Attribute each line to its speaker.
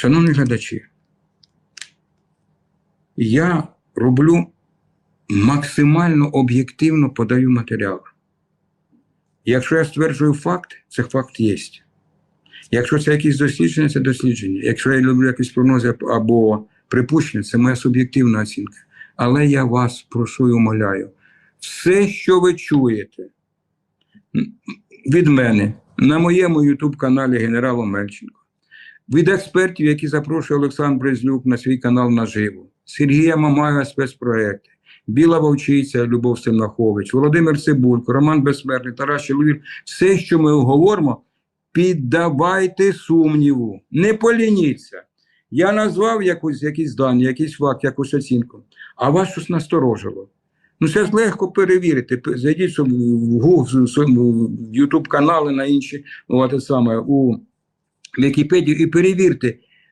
Speaker 1: Шановні глядачі, я роблю максимально об'єктивно подаю матеріал. Якщо я стверджую факт, це факт є. Якщо це якісь дослідження, це дослідження. Якщо я люблю якісь прогнози або припущення, це моя суб'єктивна оцінка. Але я вас прошу і умоляю, все, що ви чуєте від мене на моєму ютуб-каналі генерала Мельченко, від експертів, які запрошує Олександр Брезлюк на свій канал наживо, Сергія Мамая спецпроекти, Біла Вовчиця, Любов Семнахович, Володимир Цибулько, Роман Безсмертний, Тарас Чоловік, все, що ми говоримо, піддавайте сумніву, не полініться. Я назвав якусь, якісь дані, якийсь факт, якусь оцінку, а вас щось насторожило. Ну, це ж легко перевірити. Зайдіть в Google, в YouTube канали на інші, от те саме, у Вікіпедію і перевірте,